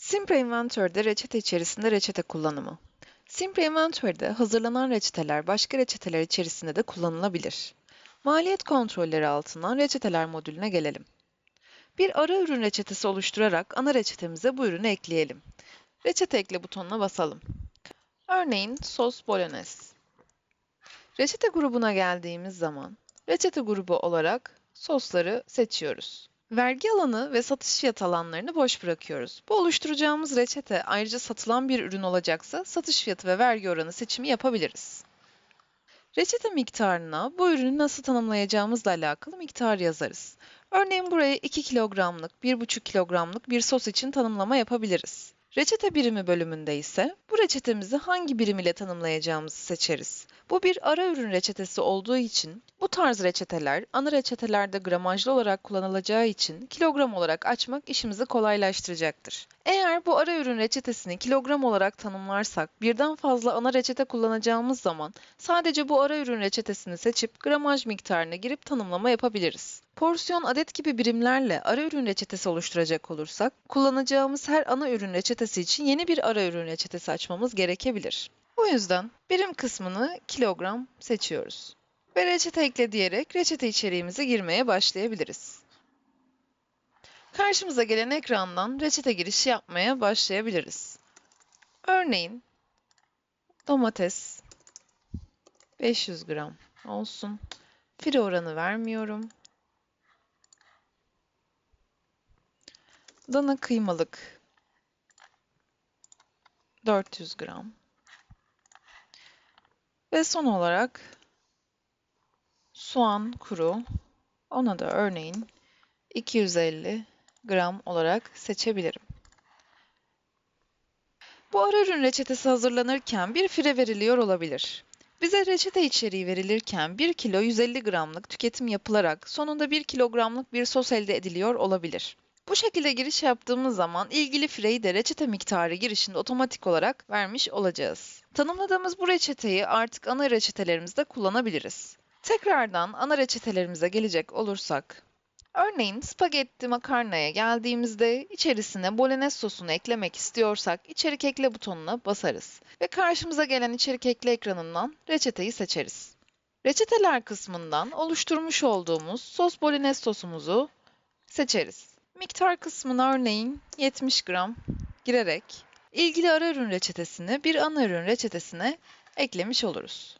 Simpre Inventory'de reçete içerisinde reçete kullanımı. Simpre Inventory'de hazırlanan reçeteler başka reçeteler içerisinde de kullanılabilir. Maliyet kontrolleri altından reçeteler modülüne gelelim. Bir ara ürün reçetesi oluşturarak ana reçetemize bu ürünü ekleyelim. Reçete ekle butonuna basalım. Örneğin sos bolognese. Reçete grubuna geldiğimiz zaman reçete grubu olarak sosları seçiyoruz. Vergi alanı ve satış fiyat alanlarını boş bırakıyoruz. Bu oluşturacağımız reçete ayrıca satılan bir ürün olacaksa satış fiyatı ve vergi oranı seçimi yapabiliriz. Reçete miktarına bu ürünü nasıl tanımlayacağımızla alakalı miktar yazarız. Örneğin buraya 2 kilogramlık, 1,5 kilogramlık bir sos için tanımlama yapabiliriz. Reçete birimi bölümünde ise bu reçetemizi hangi birim ile tanımlayacağımızı seçeriz. Bu bir ara ürün reçetesi olduğu için bu tarz reçeteler ana reçetelerde gramajlı olarak kullanılacağı için kilogram olarak açmak işimizi kolaylaştıracaktır. Eğer bu ara ürün reçetesini kilogram olarak tanımlarsak birden fazla ana reçete kullanacağımız zaman sadece bu ara ürün reçetesini seçip gramaj miktarını girip tanımlama yapabiliriz. Porsiyon adet gibi birimlerle ara ürün reçetesi oluşturacak olursak kullanacağımız her ana ürün reçetesi için yeni bir ara ürün reçetesi açmamız gerekebilir. Bu yüzden birim kısmını kilogram seçiyoruz. Ve reçete ekle diyerek reçete içeriğimizi girmeye başlayabiliriz. Karşımıza gelen ekrandan reçete girişi yapmaya başlayabiliriz. Örneğin domates 500 gram olsun. Fire oranı vermiyorum. Dana kıymalık 400 gram. Ve son olarak soğan kuru. Ona da örneğin 250 gram olarak seçebilirim. Bu ara ürün reçetesi hazırlanırken bir fire veriliyor olabilir. Bize reçete içeriği verilirken 1 kilo 150 gramlık tüketim yapılarak sonunda 1 kilogramlık bir sos elde ediliyor olabilir. Bu şekilde giriş yaptığımız zaman ilgili fireyi de reçete miktarı girişinde otomatik olarak vermiş olacağız. Tanımladığımız bu reçeteyi artık ana reçetelerimizde kullanabiliriz. Tekrardan ana reçetelerimize gelecek olursak, örneğin spagetti makarnaya geldiğimizde içerisine bolognese sosunu eklemek istiyorsak içerik ekle butonuna basarız ve karşımıza gelen içerik ekle ekranından reçeteyi seçeriz. Reçeteler kısmından oluşturmuş olduğumuz sos bolognese sosumuzu seçeriz. Miktar kısmına örneğin 70 gram girerek ilgili ara ürün reçetesini bir ana ürün reçetesine eklemiş oluruz.